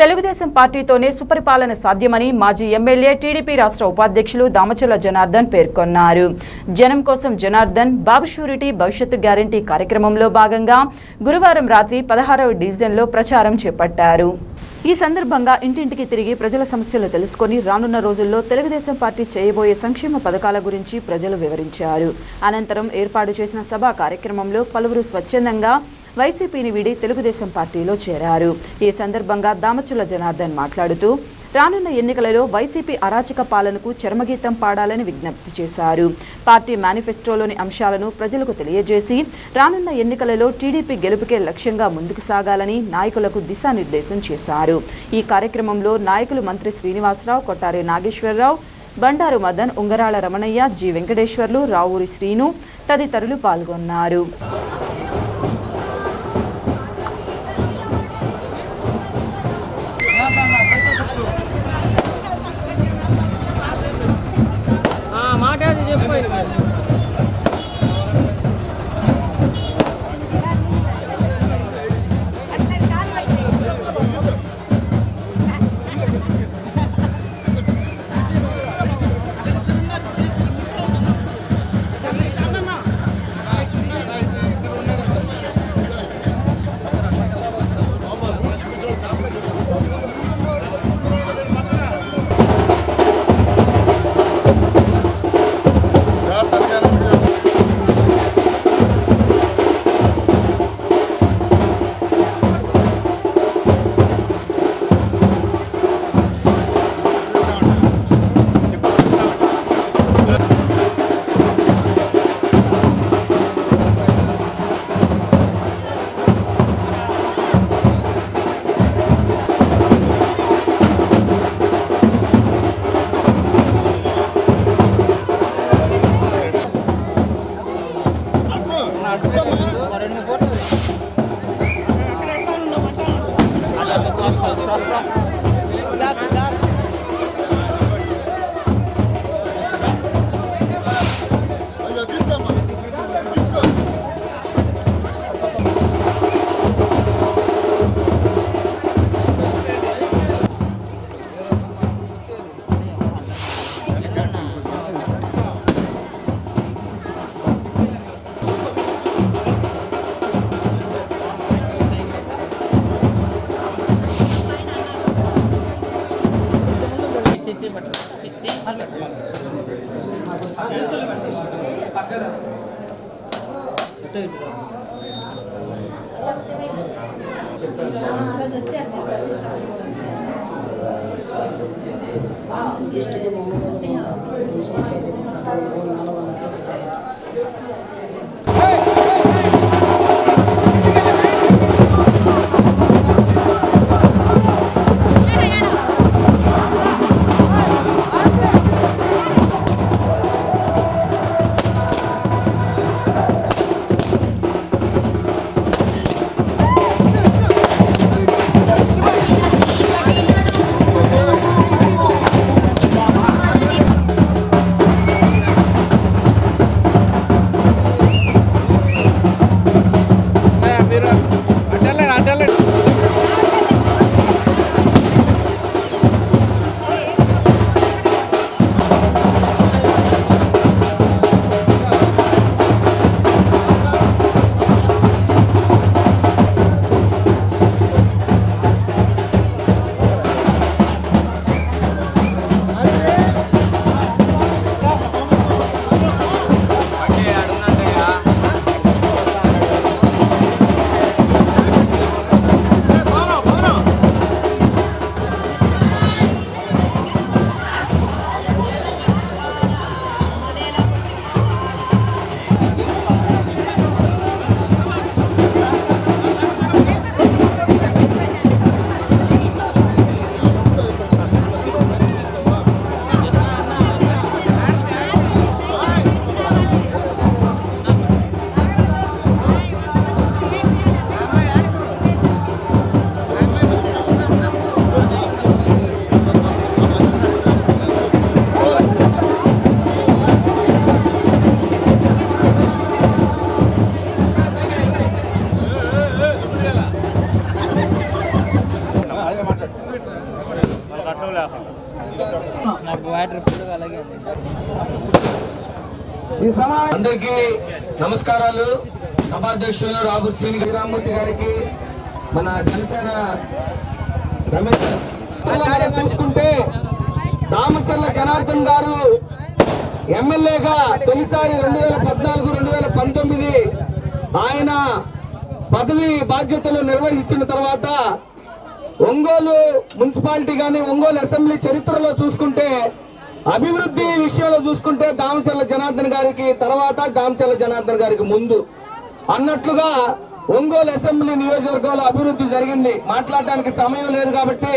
తెలుగుదేశం పార్టీతోనే సుపరిపాలన సాధ్యమని మాజీ ఎమ్మెల్యే టీడీపీ రాష్ట్ర ఉపాధ్యక్షులు దామచల జనార్దన్ పేర్కొన్నారు. జనం కోసం జనార్దన్ బాబు షూరిటీ భవిష్యత్తు గ్యారంటీ కార్యక్రమంలో భాగంగా గురువారం రాత్రి పదహారవ డివిజన్లో ప్రచారం చేపట్టారు. ఈ సందర్భంగా ఇంటింటికి తిరిగి ప్రజల సమస్యలు తెలుసుకొని రానున్న రోజుల్లో తెలుగుదేశం పార్టీ చేయబోయే సంక్షేమ పథకాల గురించి ప్రజలు వివరించారు. అనంతరం ఏర్పాటు చేసిన సభా కార్యక్రమంలో పలువురు స్వచ్ఛందంగా వైసీపీని వీడి తెలుగుదేశం పార్టీలో చేరారు. ఈ సందర్భంగా దామచుల జనార్దన్ మాట్లాడుతూ రానున్న ఎన్నికలలో వైసీపీ అరాచక పాలనకు చర్మగీతం పాడాలని విజ్ఞప్తి చేశారు. పార్టీ మేనిఫెస్టోలోని అంశాలను ప్రజలకు తెలియజేసి రానున్న ఎన్నికలలో టీడీపీ గెలుపుకే లక్ష్యంగా ముందుకు సాగాలని నాయకులకు దిశానిర్దేశం చేశారు. ఈ కార్యక్రమంలో నాయకులు మంత్రి శ్రీనివాసరావు కొట్టారి నాగేశ్వరరావు బండారు మదన్ ఉంగరాల రమణయ్య జి వెంకటేశ్వర్లు రావూరి శ్రీను తదితరులు పాల్గొన్నారు. అందరికీ నమస్కారాలు. సభాధ్యక్షులు రాబు శ్రీని శ్రీరామూర్తి గారికి మన జనసేన రమేష్ చూసుకుంటే రామచర్ల జనార్దన్ గారు ఎమ్మెల్యేగా తొలిసారి రెండు వేల పద్నాలుగు రెండు వేల పంతొమ్మిది ఆయన పదవి బాధ్యతలు నిర్వహించిన తర్వాత ఒంగోలు మున్సిపాలిటీ కానీ ఒంగోలు అసెంబ్లీ చరిత్రలో చూసుకుంటే అభివృద్ధి విషయంలో చూసుకుంటే దామచర్ల జనార్దన్ గారికి తర్వాత దామచర్ల జనార్దన్ గారికి ముందు. అన్నట్లుగా ఒంగోలు అసెంబ్లీ నియోజకవర్గంలో అభివృద్ధి జరిగింది. మాట్లాడటానికి సమయం లేదు కాబట్టి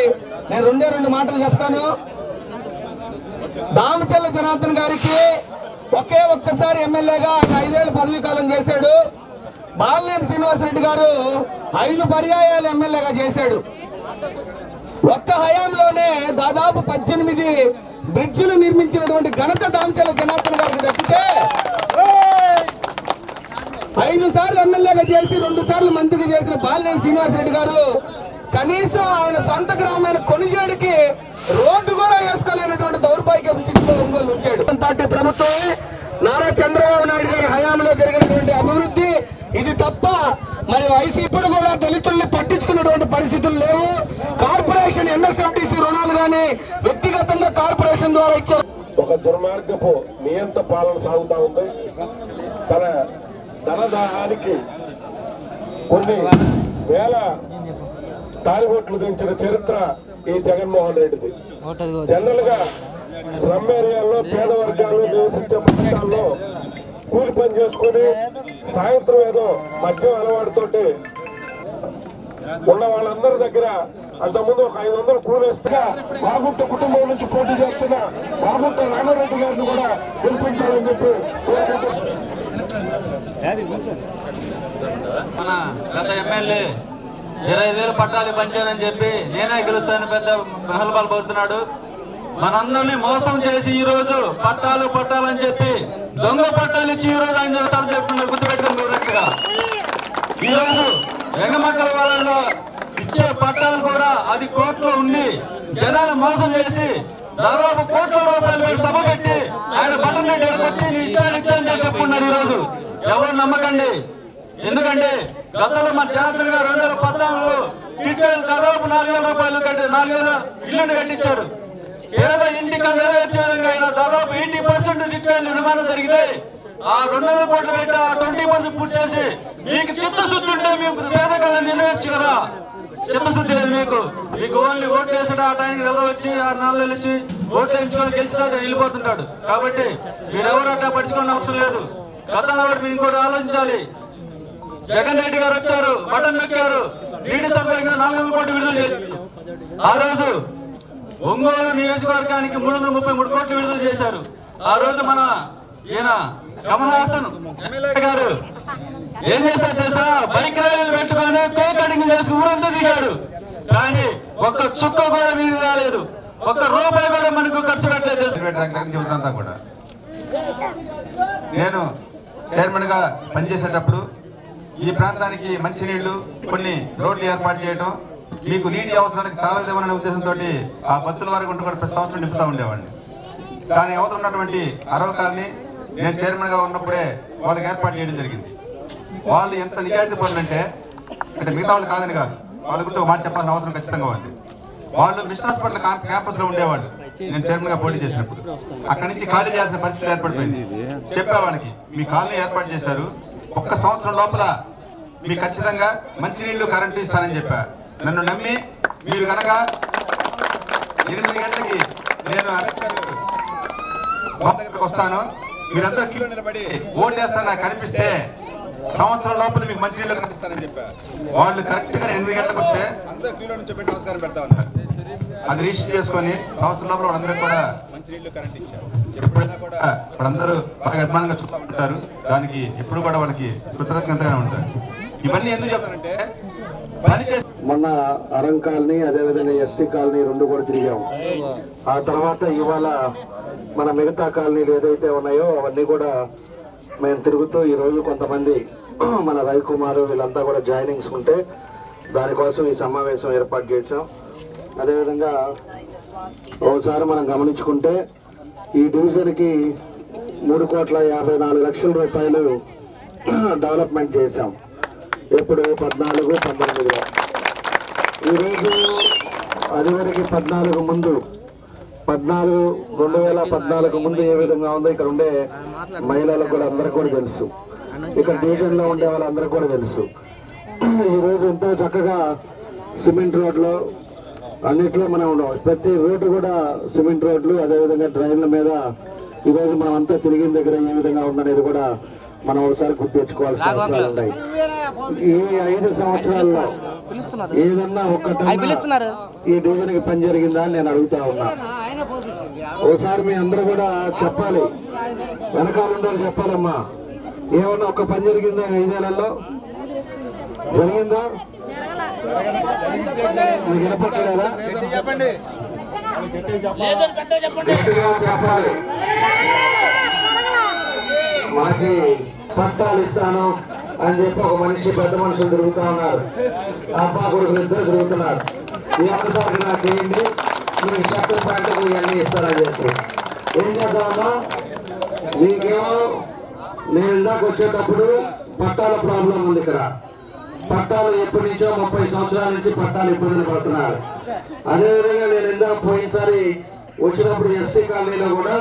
నేను రెండే రెండు మాటలు చెప్తాను. దామచర్ల జనార్దన్ గారికి ఒకే ఒక్కసారి ఎమ్మెల్యేగా ఆయన ఐదేళ్ళ పదవీ కాలం చేశాడు. బాలినేని శ్రీనివాసరెడ్డి గారు ఐదు పర్యాయాలు ఎమ్మెల్యేగా చేశాడు. ఒక్క హయాంలోనే పద్దెనిమిది బ్రిడ్జిలు నిర్మించినటువంటి ఘనత దాంచల జనార్దన్ గారికి దక్కితే ఐదు సార్లు ఎమ్మెల్యేగా చేసి రెండు సార్లు మంత్రిగా చేసిన బాలినేని శ్రీనివాసరెడ్డి గారు కనీసం ఆయన సొంత గ్రామమైన కొనిజేడికి రోడ్డు కూడా వేసుకోలేనటువంటి దౌర్భాగ్య స్థితిలో ఒంగోలు ఉంచాడు పార్టీ ప్రభుత్వమే నారా చంద్రబాబు నాయుడు గారి హయాంలో జరిగినటువంటి అభివృద్ధి ఇది తప్ప మరి వయసు ఇప్పుడు కూడా దళితుల్ని పట్టించుకున్నటువంటి పరిస్థితులు లేవు. వ్యక్తిగతంగా కార్పొరేషన్ ద్వారా ఇచ్చారు. ఒక దుర్మార్గపు నియంత పాలన సాగుతా ఉంది. తన ధనదాహానికి కొన్ని వేల తాలిబొట్లు దించిన చరిత్ర ఈ జగన్మోహన్ రెడ్డిది. జనరల్గా శ్రమ ఏరియాల్లో పేద వర్గాలు నివసించే ప్రాంతాల్లో కూలి పని చేసుకొని సాయంత్రం ఏదో మద్యం అలవాటుతోటి ఉన్న వాళ్ళందరి దగ్గర అంతకుముందు ఒక ఐదు వందలు కూలేస్తే బాగుంట కుటుంబం నుంచి పోటీ చేస్తున్న బాగుంట రామారెడ్డి గారిని కూడా గెలిపించాలని చెప్పి మన గత ఎమ్మెల్యే ఇరవై వేలు పట్టాలు పంచానని చెప్పి నేనే గెలుస్తానని పెద్ద మెహల్బాల్ పడుతున్నాడు మనందరినీ మోసం చేసి ఈ రోజు పట్టాలు పట్టాలని చెప్పి దొంగ పట్టాలు ఇచ్చి ఈ రోజు ఆయన చెప్తాను చెప్తున్నారు గుర్తుపెట్టుకుని కరెక్ట్గా ఈ రోజు వెంగమక్కల వాళ్ళలో ఇచ్చే పట్టాలు కూడా అది కోర్టులో ఉండి జనాలు మోసం చేసి దాదాపు కోట్ల రూపాయలు మీరు సభ పెట్టి ఆయన బట్టన్ రెడ్డి వచ్చి నీ ఇచ్చాను ఇచ్చాను అని చెప్పుకున్నారు ఈరోజు. ఎవరు నమ్మకండి? ఎందుకంటే గతంలో మన జనార్దన్ గారు రెండు వేల పద్నాలుగులో టిట్వేలు దాదాపు నాలుగు వేల రూపాయలు కట్టి నాలుగు వేల ఇల్లుని కట్టించారు. పేద ఇంటికి నెరవేర్చే విధంగా దాదాపు ఎయిటీ పర్సెంట్ టిట్వేలు నిర్మాణం జరిగితే ఆ రెండు వందల కోట్లు పెట్టి ఆ ట్వంటీ పర్సెంట్ పూర్తి చేసి మీకు చిత్తశుద్ధి ఉంటే మీకు పేదకాలను నెరవేర్చు కదా చిత్తశుద్ధి లేదు మీకు. మీకు ఓన్లీ ఓట్లు వేసాడు ఆ టైంకి ఎవరో వచ్చి ఆరు నెలలు వచ్చి ఓట్లు వేయించుకొని గెలిచినా వెళ్ళిపోతుంటాడు. కాబట్టి మీరెవరు అట్లా పట్టించుకోని అవసరం లేదు. గతంలో మీరు కూడా ఆలోచించాలి. జగన్ రెడ్డి గారు వచ్చారు బటన్ నొక్కారు. నీటి సభ్యంగా నాలుగు వందల కోట్లు విడుదల చేశారు. ఆ రోజు ఒంగోలు నియోజకవర్గానికి మూడు వందల ముప్పై మూడు కోట్లు విడుదల చేశారు. ఆ రోజు మన ఈయన కమల్ హాసన్ ఎమ్మెల్యే గారు ఏం చేశారు తెలుసా? బైక్ రైలు పెట్టుకొని కోకటింగ్ చేసి ఊరంతా దిగాడు. కానీ ఒక్క చుక్క కూడా వీధి రాలేదు. ఒక్క రూపాయి కూడా మనకు ఖర్చు పెట్టలేదు కూడా. నేను చైర్మన్గా పనిచేసేటప్పుడు ఈ ప్రాంతానికి మంచినీళ్ళు కొన్ని రోడ్లు ఏర్పాటు చేయడం మీకు నీటి అవసరానికి చాలా ఇవ్వాలనే ఉద్దేశంతో ఆ బత్తుల వారి గుంట కూడా ప్రతి సంవత్సరం నింపుతా ఉండేవాడిని. కానీ అవతల ఉన్నటువంటి అరవకాలని నేను చైర్మన్గా ఉన్నప్పుడే వాళ్ళకి ఏర్పాటు చేయడం జరిగింది. వాళ్ళు ఎంత నిజాయితీ పనులంటే అంటే మిగతా వాళ్ళు కాదని కాదు. వాళ్ళ గురించి ఒక మాట చెప్పాల్సిన అవసరం ఖచ్చితంగా ఉంది. వాళ్ళు మిషన్ హాస్పిటల్ క్యాంపస్లో ఉండేవాళ్ళు. నేను చైర్మన్గా పోటీ చేసినప్పుడు. అక్కడి నుంచి ఖాళీ చేయాల్సిన పరిస్థితి ఏర్పడిపోయింది. చెప్పా వాళ్ళకి మీ కాలనీ ఏర్పాటు చేశారు. ఒక్క సంవత్సరం లోపల మీకు ఖచ్చితంగా మంచినీళ్ళు కరెంటు ఇస్తానని చెప్పా. నన్ను నమ్మి మీరు కనుక ఎనిమిది గంటలకి నేను దగ్గరకు వస్తాను. మీరందరూ క్యూ నిలబడి ఓటు వేస్తాను నాకు కనిపిస్తే సంవత్సరం లోపల మీకు మంచినీళ్ళు కనిపిస్తానని చెప్పా. వాళ్ళు కరెక్ట్గా ఎనిమిది గంటలకు వస్తే అందరు క్యూలో నుంచి పెట్టి నమస్కారం పెడతా ఉన్నారు. అది రిజిస్టర్ చేసుకొని సంవత్సరం లోపల వాళ్ళందరికీ కూడా మంచినీళ్ళు కరెంట్ ఇచ్చారు. ఎప్పుడైనా కూడా వాళ్ళందరూ బాగా అభిమానంగా చూస్తూ ఉంటారు. దానికి ఎప్పుడు కూడా వాళ్ళకి కృతజ్ఞతగా ఉంటారు. ఇవన్నీ ఎందుకు చెప్తానంటే మొన్న అరం కాలనీ అదేవిధంగా ఎస్టీ కాలనీ రెండు కూడా తిరిగాము ఆ తర్వాత ఇవాళ మన మిగతా కాలనీలు ఏదైతే ఉన్నాయో అవన్నీ కూడా మేము తిరుగుతూ ఈ రోజు కొంతమంది మన రవికుమార్ వీళ్ళంతా కూడా జాయినింగ్స్ ఉంటే దానికోసం ఈ సమావేశం ఏర్పాటు చేశాం. అదేవిధంగా ఒకసారి మనం గమనించుకుంటే ఈ డివిజన్కి మూడు కోట్ల యాభై నాలుగు లక్షల రూపాయలు డెవలప్మెంట్ చేశాం. ఎప్పుడు పద్నాలుగు పంతొమ్మిదిలో. ఈరోజు అదివరకు పద్నాలుగు ముందు పద్నాలుగు రెండు వేల పద్నాలుగు ముందు ఏ విధంగా ఉందో ఇక్కడ ఉండే మహిళలకు కూడా అందరు కూడా తెలుసు. ఇక్కడ డివిజన్లో ఉండే వాళ్ళందరికీ కూడా తెలుసు. ఈ రోజు ఎంతో చక్కగా సిమెంట్ రోడ్లు అన్నిట్లో మనం ఉండవచ్చు. ప్రతి రోడ్డు కూడా సిమెంట్ రోడ్లు అదేవిధంగా డ్రైన్ల మీద ఈరోజు మనం అంతా తిరిగిన దగ్గర ఏ విధంగా ఉందనేది కూడా మనం ఒకసారి గుర్తు తెచ్చుకోవాల్సిన అవసరాలు ఉన్నాయి. ఈ ఐదు సంవత్సరాల్లో ఏదన్నా ఒక్కటన్నా ఈ డివిజన్కి పని జరిగిందా అని నేను అడుగుతా ఉన్నా. ఓసారి మీ అందరూ కూడా చెప్పాలి. వెనకాల ఉండాలి చెప్పాలమ్మా. ఏమన్నా ఒక్క పని జరిగిందా ఐదేళ్ళలో? జరిగిందా? మీకు వినపట్టలేదా? గట్టిగా చెప్పాలి. మనకి పట్టాలు ఇస్తాను అని చెప్పి ఒక మనిషి పెద్ద మనుషులు తిరుగుతా ఉన్నారు. అబ్బా కొడుకులు ఇద్దరు తిరుగుతున్నారు. ఈ ఒక్కసారి నాకు ఏంటి? మీకు షర్టు పంటకు ఇవన్నీ ఇస్తారని చెప్పి. ఏం చేద్దామా మీకేమో నేను ఇందాక వచ్చేటప్పుడు పట్టాల ప్రాబ్లం ఉంది ఇక్కడ. పట్టాలు ఎప్పటి నుంచో ముప్పై సంవత్సరాల నుంచి పట్టాలు ఇబ్బందులు పడుతున్నారు. అదేవిధంగా నేను ఇందాక పోయినసారి వచ్చినప్పుడు ఎస్సీ కాలనీలో కూడా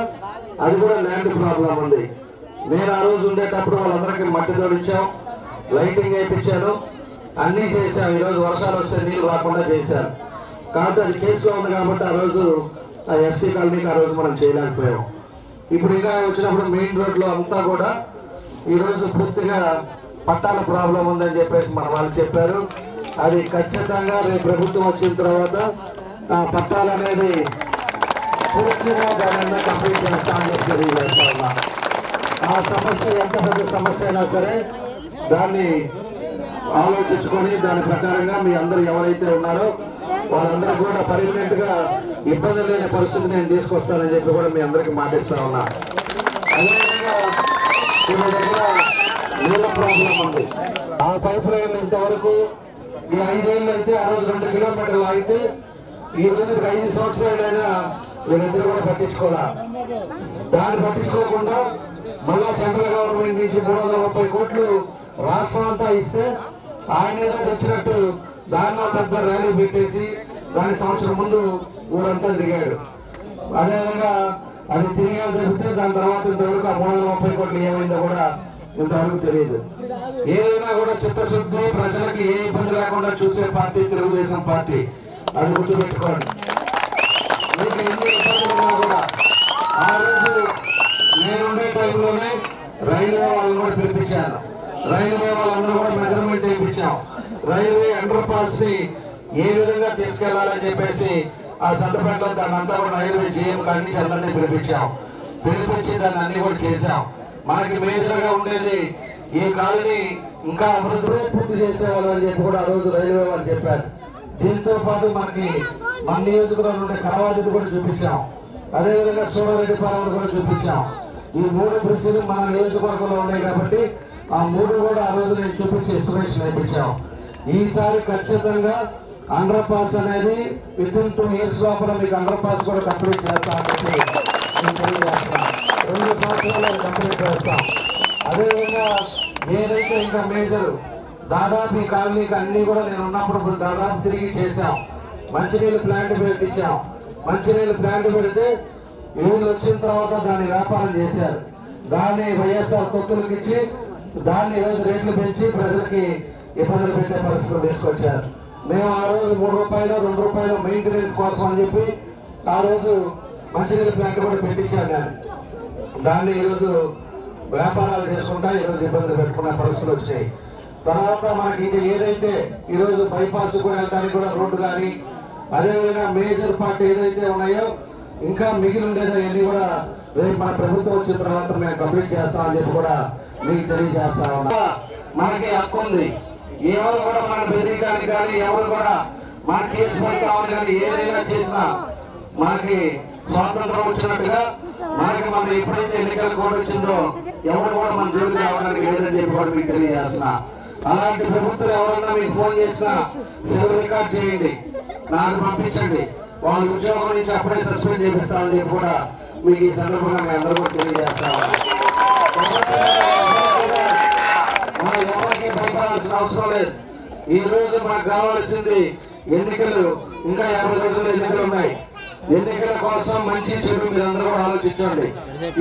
అది కూడా ల్యాండ్ ప్రాబ్లం ఉంది. నేను ఆ రోజు ఉండేటప్పుడు వాళ్ళందరికీ మట్టి తోడించాం లైటింగ్ వేయించాను అన్నీ చేశాం. ఈరోజు వర్షాలు వస్తే నీళ్ళు రాకుండా చేశాను కాకపోతే అది కేసులో ఉంది కాబట్టి ఆ రోజు ఆ ఎస్టీ కాలనీకి ఆ రోజు మనం చేయలేకపోయాం. ఇప్పుడు ఇంకా వచ్చినప్పుడు మెయిన్ రోడ్లో అంతా కూడా ఈరోజు పూర్తిగా పట్టాల ప్రాబ్లం ఉందని చెప్పేసి మన వాళ్ళు చెప్పారు. అది ఖచ్చితంగా రేపు ప్రభుత్వం వచ్చిన తర్వాత ఆ పట్టాలు అనేది పూర్తిగా దాని కంప్లీట్ చేస్తామని చెప్పి తెలియజేస్తా ఆ సమస్య ఎంత పెద్ద సమస్య అయినా సరే దాన్ని ఆలోచించుకొని దాని ప్రకారంగా మీ అందరూ ఎవరైతే ఉన్నారో వాళ్ళందరూ కూడా పర్మనెంట్గా ఇబ్బంది లేని పరిస్థితి నేను తీసుకొస్తానని చెప్పి కూడా మీ అందరికి మాటిస్తా ఉన్నా. అదేవిధంగా కొన్ని దగ్గర నీళ్ళ ప్రాబ్లం ఉంది. ఆ పైప్ లైన్ ఇంతవరకు ఈ ఐదేళ్ళు అయితే ఆ రోజు రెండు కిలోమీటర్లు అయితే ఈ రోజు ఐదు సంవత్సరాలైనా వీళ్ళిద్దరు కూడా పట్టించుకోవాలా? దాన్ని పట్టించుకోకుండా మళ్ళా సెంట్రల్ గవర్నమెంట్ నుంచి మూడు వందల ముప్పై కోట్లు రాష్ట్రం అంతా ఇస్తే ఆయన ఏదో తెచ్చినట్టు దానిలో పెద్ద ర్యాలీ పెట్టేసి దాని సంవత్సరం ముందు ఊరంతా దిగాడు. అదేవిధంగా అది తిరిగా జరిగితే దాని తర్వాత ఇంతవరకు ఆ మూడు వందల ముప్పై కోట్లు ఏమైందో కూడా ఇంతవరకు తెలియదు. ఏదైనా కూడా చిత్తశుద్ధి ప్రజలకి ఏ ఇబ్బంది లేకుండా చూసే పార్టీ తెలుగుదేశం పార్టీ. అది గుర్తుపెట్టుకోండి మీకు ఎన్ని ఇబ్బందులు ఉన్నా కూడా ఆ రోజు నేనుండే టైంలోనే రైల్వే వాళ్ళని కూడా పిలిపించాను రైల్వే వాళ్ళందరూ కూడా మెజర్మెంట్ చేయించాం రైల్వే అండర్ పాస్ని ఏ విధంగా తీసుకెళ్ళాలని చెప్పేసి ఆ సందర్భంలో దాన్ని అంతా కూడా రైల్వే జేఎం కానీ అందరినీ పిలిపించాం. పిలిపించి దాన్ని అన్ని కూడా చేశాం. మనకి మేజర్గా ఉండేది ఈ కాలనీ ఇంకా అభివృద్ధి పూర్తి చేసేవాళ్ళు అని చెప్పి కూడా ఆ రోజు రైల్వే వాళ్ళు చెప్పారు. దీంతో పాటు మనకి మన నియోజకవర్గం ఉండే కరవాదిది కూడా చూపించాం. అదేవిధంగా సూడారెడ్డి కూడా చూపించాం. ఈ మూడు బ్రిడ్జిలు మన నియోజకవర్గంలో ఉన్నాయి కాబట్టి ఆ మూడు కూడా ఆ రోజు నేను చూపించి ఎస్టిమేషన్ నేర్పించాం. ఈసారి ఖచ్చితంగా అండర్ పాస్ అనేది విత్ ఇన్ టూ ఇయర్స్ లోపల మీకు అండర్ పాస్ కూడా కంప్లీట్ చేస్తాను రెండు సంవత్సరాలు కంప్లీట్ చేస్తాం. అదేవిధంగా ఏదైతే ఇంకా మేజర్ దాదాపు ఈ కాలనీకి అన్నీ కూడా నేను ఉన్నప్పుడు దాదాపు తిరిగి చేశాం. మంచినీళ్ళు ప్లాంట్ పెట్టించాం మంచినీళ్ళు ప్లాంట్ పెడితే వీళ్ళు వచ్చిన తర్వాత దాన్ని వ్యాపారం చేశారు. దాన్ని వైఎస్ఆర్ తొత్తులకు ఇచ్చి దాన్ని ఈరోజు రేట్లు పెంచి ప్రజలకి ఇబ్బందులు పెట్టే పరిస్థితులు తీసుకొచ్చారు. మేము ఆ రోజు మూడు రూపాయలు రెండు రూపాయలు మెయింటెనెన్స్ కోసం అని చెప్పి ఆ రోజు మంచినీళ్ళ ప్లాంట్ కూడా పెట్టించాను నేను దాన్ని ఈరోజు వ్యాపారాలు చేసుకుంటా ఈరోజు ఇబ్బందులు పెట్టుకునే పరిస్థితులు వచ్చాయి. తర్వాత మనకి ఇంకా ఏదైతే ఈరోజు బైపాస్ కూడా వెళ్ళడానికి కూడా రోడ్డు కానీ అదేవిధంగా మేజర్ పార్ట్ ఏదైతే ఉన్నాయో ఇంకా మిగిలి ఉండేది అవన్నీ కూడా రేపు మన ప్రభుత్వం వచ్చిన తర్వాత మేము కంప్లీట్ చేస్తామని చెప్పి కూడా మీకు తెలియజేస్తా ఉన్నా. మనకి హక్కు ఉంది. ఎవరు కూడా మన బెదిరించడానికి కానీ ఎవరు కూడా మన కేసు పై కావాలి కానీ ఏదైనా చేసినా మనకి స్వాతంత్రం వచ్చినట్టుగా మనకి మన ఎప్పుడైతే ఎన్నికల కోడ్ వచ్చిందో ఎవరు కూడా మన జోలికి రావడానికి లేదని చెప్పి కూడా మీకు తెలియజేస్తున్నా అలాంటి ప్రభుత్వం ఎవరన్నా మీకు ఫోన్ చేసినా సెల్ రికార్డ్ చేయండి. నాకు పంపించండి. వాళ్ళ ఉద్యోగం నుంచి అప్పుడే సస్పెండ్ చేపిస్తామని చెప్పి కూడా మీకు ఈ సందర్భంగా మేము అందరూ తెలియజేస్తాము మనం ఎవరికి భయపడాల్సిన అవసరం లేదు. ఈ రోజు మాకు కావాల్సింది ఎన్నికలు ఇంకా యాభై రోజులు ఎన్నికలు ఉన్నాయి. ఎన్నికల కోసం మంచి చెడు మీరు అందరూ కూడా ఆలోచించండి.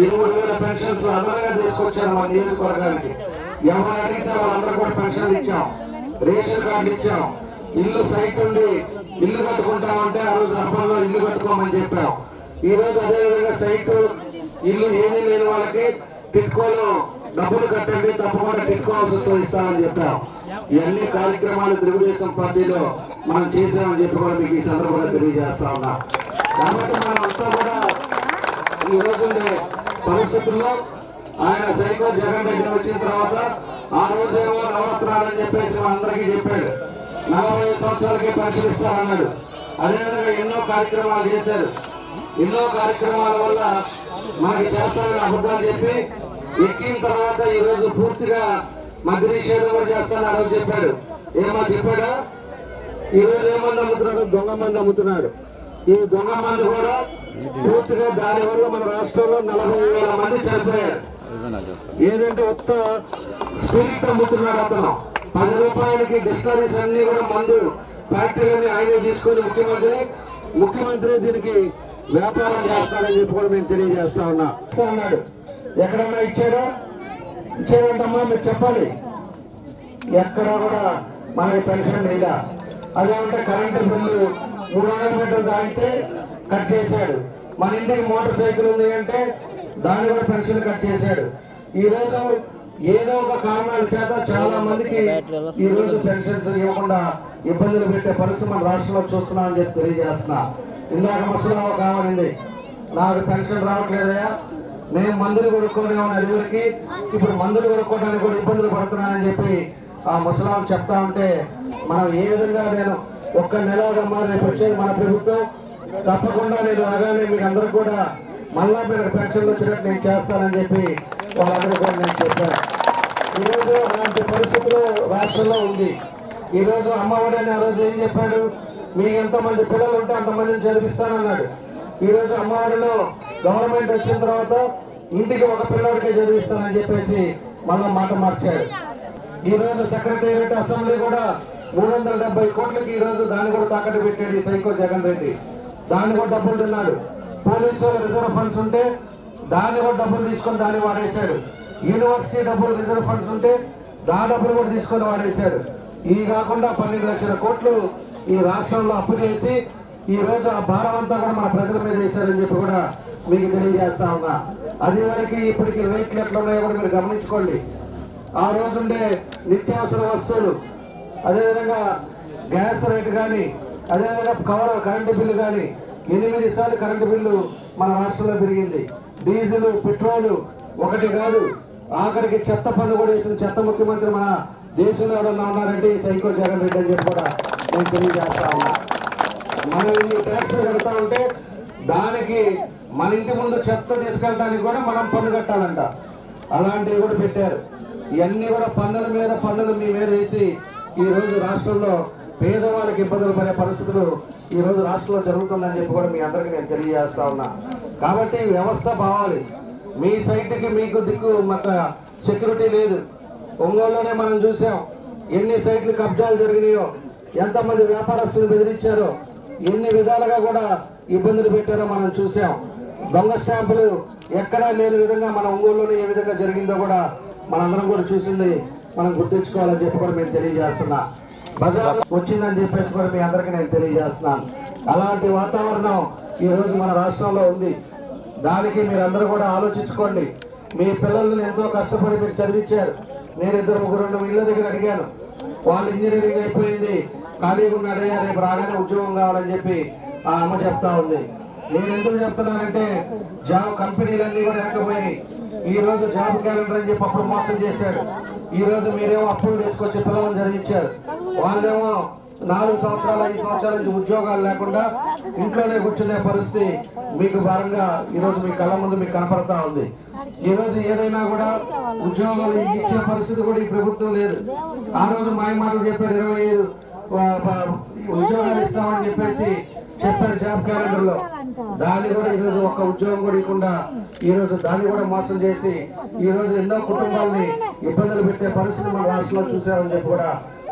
ఈ మూడు వేల పెన్షన్స్ అందరంగా తీసుకొచ్చారు మా నియోజకవర్గానికి. ఎవరు అడిగితే వాళ్ళందరూ కూడా పెన్షన్ ఇచ్చాం. రేషన్ కార్డు ఇచ్చాం. ఇల్లు సైట్ ఉండి ఇల్లు కట్టుకుంటామంటే ఆ రోజు అర్పణలో ఇల్లు కట్టుకోమని చెప్పాం ఈ రోజు అదే సైట్ ఇల్లు ఏమీ లేని వాళ్ళకి టిట్కోలో డబ్బులు కట్టండి తప్పకుండా టిట్కో అవసరం ఇస్తామని చెప్పాం ఇవన్నీ కార్యక్రమాలు తెలుగుదేశం పార్టీలో మనం చేసామని చెప్పి కూడా మీకు ఈ సందర్భంగా తెలియజేస్తా ఉన్నా. కాబట్టి మనం అంతా కూడా ఈ రోజు పరిస్థితుల్లో ఆయన సైకో జగన్ రెడ్డి వచ్చిన తర్వాత ఆ రోజేమో నవరత్నాలని చెప్పేసి మా అందరికీ చెప్పాడు. నలభై ఐదు సంవత్సరాలకి పెన్షన్ అదేవిధంగా ఎన్నో కార్యక్రమాలు చేశారు. ఎన్నో కార్యక్రమాల వల్ల మనకి చేస్తానని అబద్ధాలు చెప్పి ఎక్కిన తర్వాత ఈ రోజు పూర్తిగా మద్య నిషేధం కూడా చేస్తానని ఆ రోజు చెప్పాడు. ఏమో చెప్పాడా? ఈ రోజు నమ్ముతున్నాడు దొంగ మంది అమ్ముతున్నాడు. ఈ దొంగ మంది కూడా పూర్తిగా దాని వల్ల మన రాష్ట్రంలో నలభై వేల మంది చనిపోయారు. ఏదంటే ఉత్త స్పిరిట్ అమ్ముతున్నాడు అతను. పది రూపాయలకి డిస్టరీస్ అన్ని కూడా మందు. ఫ్యాక్టరీని ఆయనే తీసుకొని ముఖ్యమంత్రి ముఖ్యమంత్రి దీనికి వ్యాపారం చేస్తాడని చెప్పి కూడా మేము తెలియజేస్తా ఉన్నా. అన్నాడు. ఎక్కడన్నా ఇచ్చాడా? ఇచ్చాడంటమ్మా మీరు చెప్పాలి. ఎక్కడ కూడా మనకి పెన్షన్ లేదా? అదేమంటే కరెంటు బిల్లు మూడు వందల మీటర్లు దాటితే కట్ చేశాడు. మన ఇంటికి మోటార్ సైకిల్ ఉంది అంటే దాన్ని కూడా పెన్షన్ కట్ చేశాడు. ఈ రోజు ఏదో ఒక కారణాల చేత చాలా మందికి ఈ రోజు పెన్షన్స్ ఇవ్వకుండా ఇబ్బందులు పెట్టే పరిస్థితి మన రాష్ట్రంలో చూస్తున్నామని చెప్పి తెలియజేస్తున్నా. ఇందాక ముసలావు కావాలండి నాకు పెన్షన్ రావట్లేదయా నేను మందులు కొనుక్కొని నలుగురికి ఇప్పుడు మందులు కొనుక్కోవడానికి కూడా ఇబ్బందులు పడుతున్నానని చెప్పి ఆ ముసలాం చెప్తా ఉంటే మనం ఏ విధంగా నేను ఒక్క నెలగా రేపు వచ్చేది మన ప్రభుత్వం? తప్పకుండా నేను రాగానే మీకు అందరూ కూడా మళ్ళా మీరు పెన్షన్లు వచ్చినట్టు నేను చేస్తానని చెప్పి వాళ్ళందరూ కూడా నేను చెప్పాను. ఈరోజు అలాంటి పరిస్థితులు రాష్ట్రంలో ఉంది. ఈరోజు అమ్మఒడి అని ఆ రోజు ఏం చెప్పాడు? మీకు ఎంతమంది పిల్లలు ఉంటే అంతమందిని చదివిస్తానన్నాడు. ఈరోజు అమ్మఒడిలో గవర్నమెంట్ వచ్చిన తర్వాత ఇంటికి ఒక పిల్లడికే చదివిస్తానని చెప్పేసి మళ్ళీ మాట మార్చాడు. ఈ రోజు సెక్రటేరియట్ అసెంబ్లీ కూడా మూడు వందల డెబ్బై కోట్లకి ఈరోజు దాన్ని కూడా తాకట్టు పెట్టాడు ఈ సైకో జగన్ రెడ్డి. దాన్ని కూడా డబ్బులు తిన్నాడు. పోలీసు రిజర్వ్ ఫండ్స్ ఉంటే దాన్ని కూడా డబ్బులు తీసుకొని దాన్ని వాడేశాడు. యూనివర్సిటీ డబ్బులు రిజర్వ్ ఫండ్స్ ఉంటే దా డబ్బులు కూడా తీసుకొని వాడేశాడు. ఈ కాకుండా పన్నెండు లక్షల కోట్లు ఈ రాష్ట్రంలో అప్పు చేసి ఈ రోజు ఆ భారం అంతా కూడా మన ప్రజల మీద వేశారని చెప్పి కూడా మీకు తెలియజేస్తా ఉన్నా. అదే వరకు ఇప్పటికి రేట్లు ఎట్లా ఉన్నాయో కూడా మీరు గమనించుకోండి. ఆ రోజుండే నిత్యావసర వస్తువులు అదేవిధంగా గ్యాస్ రేట్ కానీ అదేవిధంగా కవర్ కరెంటు బిల్లు కానీ ఎనిమిది సార్లు కరెంటు బిల్లు మన రాష్ట్రంలో పెరిగింది. డీజిల్ పెట్రోల్ ఒకటి కాదు ఆఖరికి చెత్త పన్ను కూడా వేసిన చెత్త ముఖ్యమంత్రి మన దేశంలో ఎవరన్నా ఉన్నారంటే సైకో జగన్ రెడ్డి అని చెప్పి కూడా నేను తెలియజేస్తా ఉన్నా. మనం ఇన్ని ట్యాక్స్ కడతా ఉంటే దానికి మన ఇంటి ముందు చెత్త తీసుకెళ్ళడానికి కూడా మనం పన్ను కట్టాలంట. అలాంటివి కూడా పెట్టారు. ఇవన్నీ కూడా పన్నుల మీద పన్నులు మీ మీద వేసి ఈ రోజు రాష్ట్రంలో పేదవాళ్ళకి ఇబ్బందులు పడే పరిస్థితులు ఈ రోజు రాష్ట్రంలో జరుగుతుందని చెప్పి కూడా మీ అందరికీ నేను తెలియజేస్తా ఉన్నా. కాబట్టి వ్యవస్థ బావాలి. మీ సైట్కి మీకు దిక్కు మాకు సెక్యూరిటీ లేదు. ఒంగోలులోనే మనం చూసాం. ఎన్ని సైట్లు కబ్జాలు జరిగినాయో ఎంతమంది వ్యాపారస్తులు బెదిరించారో ఎన్ని విధాలుగా కూడా ఇబ్బందులు పెట్టారో మనం చూసాం. దొంగ స్టాంపులు ఎక్కడా లేని విధంగా మన ఒంగోలులోనే ఏ విధంగా జరిగిందో కూడా మనందరం కూడా చూసింది. మనం గుర్తించుకోవాలని చెప్పి కూడా మేము తెలియజేస్తున్నా. బజార్ వచ్చిందని చెప్పేసి కూడా మీ అందరికీ నేను తెలియజేస్తున్నాను అలాంటి వాతావరణం ఈ రోజు మన రాష్ట్రంలో ఉంది. దానికి మీరందరూ కూడా ఆలోచించుకోండి. మీ పిల్లల్ని ఎంతో కష్టపడి మీరు చదివించారు. నేను ఇద్దరు ముగ్గురు రెండు ఇళ్ళ దగ్గర అడిగాను. వాళ్ళు ఇంజనీరింగ్ అయిపోయింది. ఖాళీగా ఉన్నాడయ్యా రేపు రాగానే ఉద్యోగం కావాలని చెప్పి ఆ అమ్మ చెప్తా ఉంది. నేను ఎందుకు చెప్తున్నానంటే జాబ్ కంపెనీలన్నీ కూడా వెనకపోయి ఈ రోజు జాబ్ క్యాలెండర్ అని చెప్పి అప్పుడు మోసం చేశాడు ఈ రోజు మీరేమో అప్పులు తీసుకొచ్చి పిల్లలను చదివించారు వాళ్ళేమో నాలుగు సంవత్సరాలు ఐదు సంవత్సరాల నుంచి ఉద్యోగాలు లేకుండా ఇంట్లోనే కూర్చునే పరిస్థితి మీకు భారంగా ఈరోజు మీ కళ్ళ ముందు మీకు కనపడతా ఉంది. ఈ రోజు ఏదైనా కూడా ఉద్యోగాలు ఇచ్చే పరిస్థితి కూడా ఈ ప్రభుత్వం లేదు. ఆ రోజు మాయ మాటలు చెప్పాడు ఇరవై ఐదు ఉద్యోగాలు ఇస్తామని చెప్పేసి చెప్పారు జాబ్ క్యాలెండర్లో దాన్ని కూడా ఈరోజు ఒక్క ఉద్యోగం కూడా ఇవ్వకుండా ఈ రోజు దాన్ని కూడా మోసం చేసి ఈ రోజు ఎన్నో కుటుంబాలని ఇబ్బందులు పెట్టే పరిస్థితి మన రాష్ట్రంలో చూసారని చెప్పి కూడా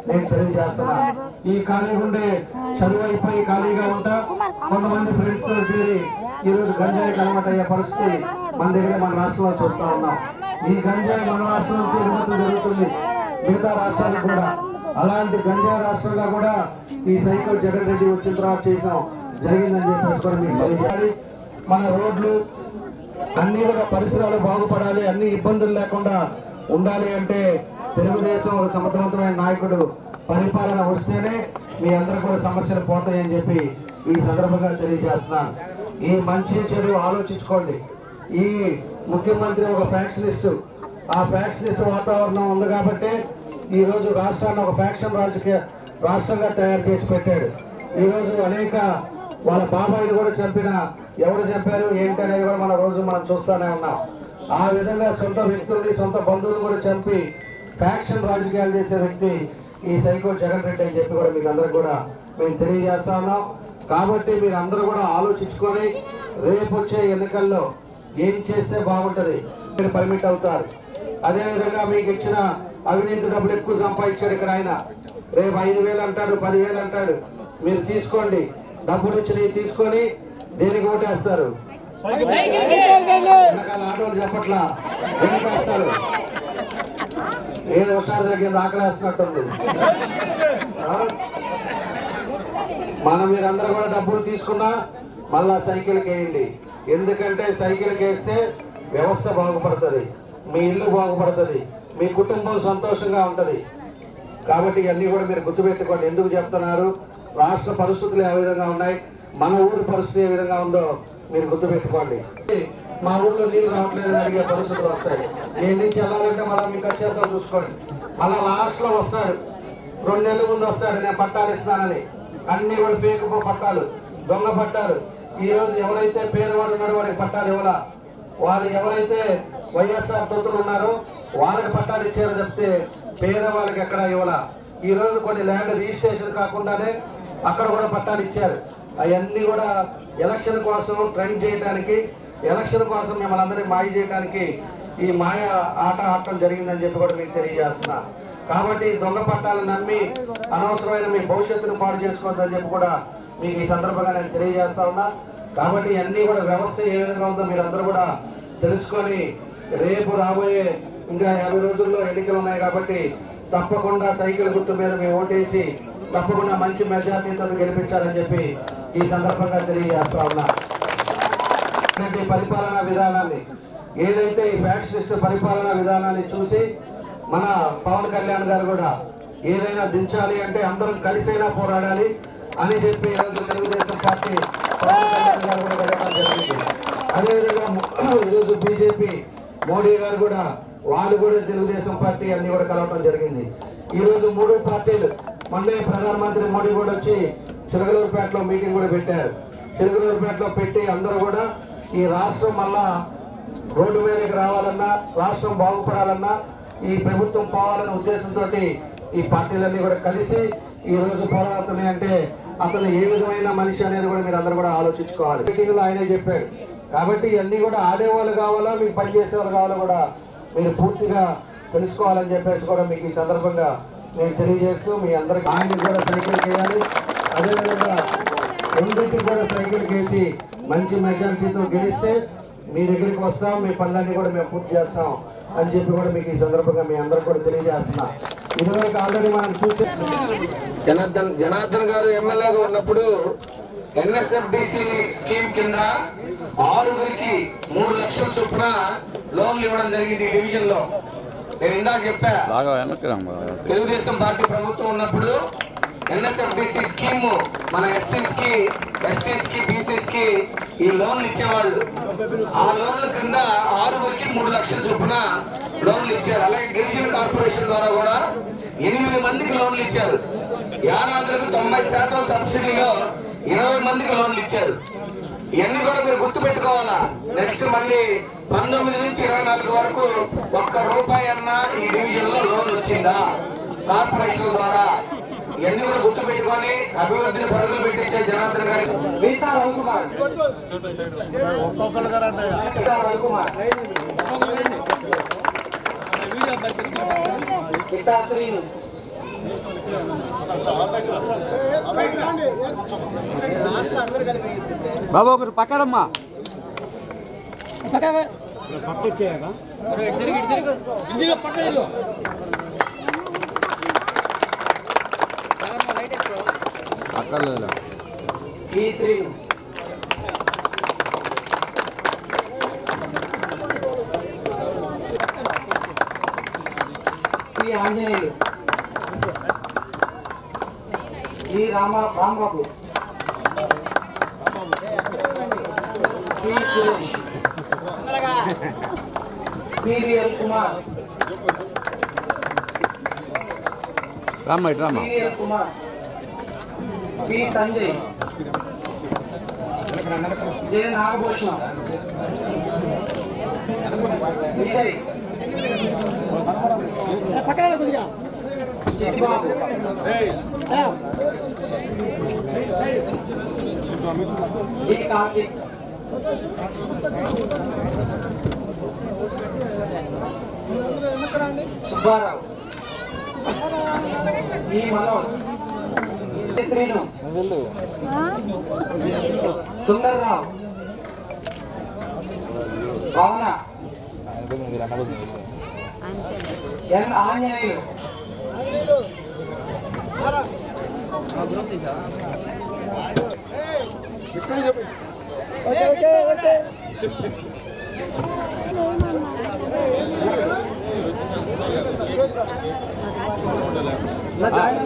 నేను తెలియజేస్తున్నా. ఈ ఖాళీ ఉండే చదువు అయిపోయి ఖాళీగా ఉంటా కొంతమంది ఫ్రెండ్స్తో చేరి ఈ రోజు గంజాయి అలవాటు అయ్యే పరిస్థితి మన దగ్గర మన రాష్ట్రంలో చూస్తా ఉన్నాం. ఈ గంజాయి మన రాష్ట్రంలో తిరుగుతూ జరుగుతుంది. మిగతా రాష్ట్రాలకు కూడా. అలాంటి గంజా రాష్ట్రంగా కూడా ఈ సైకిల్ జగన్ రెడ్డి వచ్చిన తర్వాత చేసాం జరిగిందని చెప్పేసి కూడా మీకు మన రోడ్లు అన్ని కూడా పరిసరాలు బాగుపడాలి. అన్ని ఇబ్బందులు లేకుండా ఉండాలి అంటే తెలుగుదేశం ఒక సమర్థవంతమైన నాయకుడు పరిపాలన వస్తేనే మీ అందరూ కూడా సమస్యలు పోతాయని చెప్పి ఈ సందర్భంగా తెలియజేస్తున్నాను. ఈ మంచి చెడు ఆలోచించుకోండి. ఈ ముఖ్యమంత్రి ఒక ఫ్యాక్షనిస్ట్. ఆ ఫ్యాక్షనిస్ట్ వాతావరణం ఉంది కాబట్టి ఈరోజు రాష్ట్రాన్ని ఒక ఫ్యాక్షన్ రాజకీయ రాష్ట్రంగా తయారు చేసి పెట్టాడు. ఈరోజు అనేక వాళ్ళ బాబాయిని కూడా చంపిన ఎవరు చంపారు ఏంటి అనేది కూడా మన రోజు మనం చూస్తూనే ఉన్నాం. ఆ విధంగా సొంత వ్యక్తుల్ని సొంత బంధువులు కూడా చంపి ఫ్యాక్షన్ రాజకీయాలు చేసే వ్యక్తి ఈ సైకో జగన్ రెడ్డి అని చెప్పి కూడా మీకు అందరికి కూడా మేము తెలియజేస్తా ఉన్నాం. కాబట్టి మీరు అందరూ కూడా ఆలోచించుకొని రేపు వచ్చే ఎన్నికల్లో ఏం చేస్తే బాగుంటది? మీరు పర్మిట్ అవుతారు. అదే విధంగా మీకు ఇచ్చిన అవినీతి డబ్బులు ఎక్కువ సంపాదించారు ఇక్కడ ఆయన. రేపు ఐదు వేలు అంటాడు పదివేలు అంటాడు. మీరు తీసుకోండి. డబ్బులు ఇచ్చినవి తీసుకొని దేనికి ఓటేస్తారు? వెనకాల ఆటోలు చెప్పట్లా. దేనికి వేస్తారు? ఏదో ఒకసారి దగ్గర ఆకలేస్తున్నట్టుంది మనం మీరందరూ కూడా డబ్బులు తీసుకున్నా మళ్ళా సైకిల్కి వేయండి. ఎందుకంటే సైకిల్కి వేస్తే వ్యవస్థ బాగుపడుతుంది మీ ఇల్లు బాగుపడుతుంది మీ కుటుంబం సంతోషంగా ఉంటుంది. కాబట్టి ఇవన్నీ కూడా మీరు గుర్తుపెట్టుకోండి. ఎందుకు చెప్తున్నారు? రాష్ట్ర పరిస్థితులు ఏ విధంగా ఉన్నాయి? మన ఊరి పరిస్థితి ఏ విధంగా ఉందో మీరు గుర్తుపెట్టుకోండి. మా ఊళ్ళో నీళ్ళు రావట్లేదు అడిగే పరిస్థితులు వస్తాయి. నేను నుంచి వెళ్ళాలంటే మళ్ళీ మీకు వచ్చేద్దాం చూసుకోండి. మళ్ళీ లాస్ట్లో వస్తాడు. రెండు నెలల ముందు వస్తాడు నేను పట్టాలు ఇస్తానని అన్నీ కూడా ఫేక్ పట్టాలు దొంగ పట్టాలు. ఈ రోజు ఎవరైతే పేదవాడు ఉన్నాడో వాడికి పట్టాలు ఇవ్వాల? వాళ్ళు ఎవరైతే వైఎస్ఆర్ తొత్తులు ఉన్నారో వాళ్ళకి పట్టాలు ఇచ్చారో చెప్తే పేదవాళ్ళకి ఎక్కడ ఇవ్వాల? ఈ రోజు కొన్ని ల్యాండ్ రిజిస్ట్రేషన్ కాకుండానే అక్కడ కూడా పట్టాలు ఇచ్చారు. అవన్నీ కూడా ఎలక్షన్ కోసం ట్రెండ్ చేయడానికి ఎలక్షన్ కోసం మిమ్మల్ని అందరినీ మాయ చేయడానికి ఈ మాయ ఆట ఆడటం జరిగిందని చెప్పి కూడా మీకు తెలియజేస్తున్నా. కాబట్టి దొంగ పట్టాలను నమ్మి అనవసరమైన మీ భవిష్యత్తును పాడు చేసుకోవద్దని చెప్పి కూడా మీకు ఈ సందర్భంగా నేను తెలియజేస్తా ఉన్నా. కాబట్టి అన్నీ కూడా వ్యవస్థ ఏ విధంగా ఉందో మీరందరూ కూడా తెలుసుకొని రేపు రాబోయే ఇంకా యాభై రోజుల్లో ఎన్నికలు ఉన్నాయి కాబట్టి తప్పకుండా సైకిల్ గుర్తు మీద మేము ఓటేసి తప్పకుండా మంచి మెజార్టీతో గెలిపించాలని చెప్పి ఈ సందర్భంగా తెలియజేస్తా ఉన్నా. పరిపాలనా విధానాన్ని ఏదైతే ఈ ఫ్యాక్షనిస్ట్ పరిపాలనా విధానాన్ని చూసి మన పవన్ కళ్యాణ్ గారు కూడా ఏదైనా దించాలి అంటే అందరం కలిసైనా పోరాడాలి అని చెప్పి ఈరోజు తెలుగుదేశం పార్టీ పవన్ కూడా జరిగింది అదేవిధంగా ఈరోజు బీజేపీ మోడీ గారు కూడా వాళ్ళు కూడా తెలుగుదేశం పార్టీ అన్ని కూడా కలవడం జరిగింది. ఈరోజు మూడు పార్టీలు మొన్నే ప్రధానమంత్రి మోడీ కూడా వచ్చి చిలకలూరుపేటలో మీటింగ్ కూడా పెట్టారు. చిలకలూరుపేటలో పెట్టి అందరూ కూడా ఈ రాష్ట్రం మళ్ళా రోడ్డు మీదకి రావాలన్నా రాష్ట్రం బాగుపడాలన్నా ఈ ప్రభుత్వం పోవాలనే ఉద్దేశంతో ఈ పార్టీలన్నీ కూడా కలిసి ఈరోజు పోరాడుతున్నాయి అంటే అతను ఏ విధమైన మనిషి అనేది కూడా మీరు అందరూ కూడా ఆలోచించుకోవాలి. మీటింగ్లో ఆయనే చెప్పాడు కాబట్టి ఇవన్నీ కూడా ఆడేవాళ్ళు కావాలా మీకు పని చేసేవాళ్ళు కావాలో కూడా మీరు పూర్తిగా తెలుసుకోవాలని చెప్పేసి కూడా మీకు ఈ సందర్భంగా నేను తెలియజేస్తూ మీ అందరికి ఆయన కూడా సైకిల్ చేయాలి. అదేవిధంగా రెండింటికి కూడా సైకిల్ చేసి మంచి మెజారిటీతో గెలిస్తే మీ దగ్గరికి వస్తాం మీ పనులన్నీ కూడా మేము పూర్తి చేస్తాం అని చెప్పి కూడా మీకు ఈ సందర్భంగా మీ అందరికి కూడా తెలియజేస్తున్నాం. ఇదివరకు ఆల్రెడీ మనం చూసే జనార్దన్ జనార్దన్ గారు ఎమ్మెల్యేగా ఉన్నప్పుడు ఎన్ఎస్ఎఫ్డిసి స్కీమ్ కింద ఆరుగురికి మూడు లక్షల చొప్పున లోన్లు ఇవ్వడం జరిగింది ఈ డివిజన్లో నేను ఇందాక చెప్పా. తెలుగుదేశం పార్టీ ప్రభుత్వం ఉన్నప్పుడు ఎన్ఎస్ఎఫ్డిసి స్కీమ్ మన ఎస్సీస్కి ఎస్టీస్కి బీసీస్కి ఈ లోన్లు ఇచ్చేవాళ్ళు. ఆ లోన్ల కింద ఆరుగురికి మూడు లక్షల చొప్పున లోన్లు ఇచ్చారు. అలాగే గిరిజన కార్పొరేషన్ ద్వారా కూడా ఎనిమిది మందికి లోన్లు ఇచ్చారు. యానాదులకు తొంభై శాతం సబ్సిడీలో ఇరవై మందికి లోన్లు ఇచ్చారు. ఇవన్నీ కూడా మీరు గుర్తు పెట్టుకోవాలా నెక్స్ట్ మళ్ళీ పంతొమ్మిది నుంచి ఇరవై నాలుగు వరకు ఒక్క రూపాయి అన్నా ఈ డివిజన్లో లోన్ వచ్చిందా? కార్పొరేషన్ ద్వారా. ఇవన్నీ కూడా గుర్తు పెట్టుకొని అభివృద్ధిని పరుగులు పెట్టించే జనార్దన్ గారి వీసా రవికుమార్ వీసా రవికుమార్ ఇట్టా శ్రీను బాబు ఒకరు పక్కనమ్మా. ఈ శ్రీను ఈ ఆంజనేయులు ఈ రామ రాంబాబు పి సురేష్ పివిఎల్ కుమార్ రామ్మ ఇటు రామ్మ PVL Kumar P Sanjay. J Nagabhushana. Vijay. Chittibabu D Karthik Subbarao. ఈ మనోజ్. ఈ శ్రీను సుందర్రావు. పవన ఎన్ ఆంజనేయులు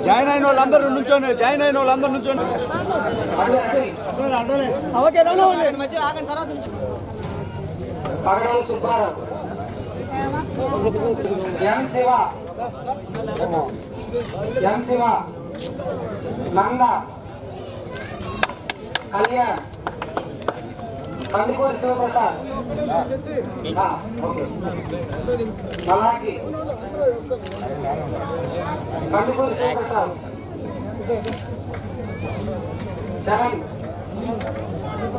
జాయిన్ అయిన వాళ్ళందరూ నుంచోండి జాయిన్ అయిన వాళ్ళందరూ నుంచోండి నంద. కళ్యాణ్. కందుకూరి శివప్రసాద్. ఓకే. అలాగే కందుకూరి శివప్రసాద్ చరణ్.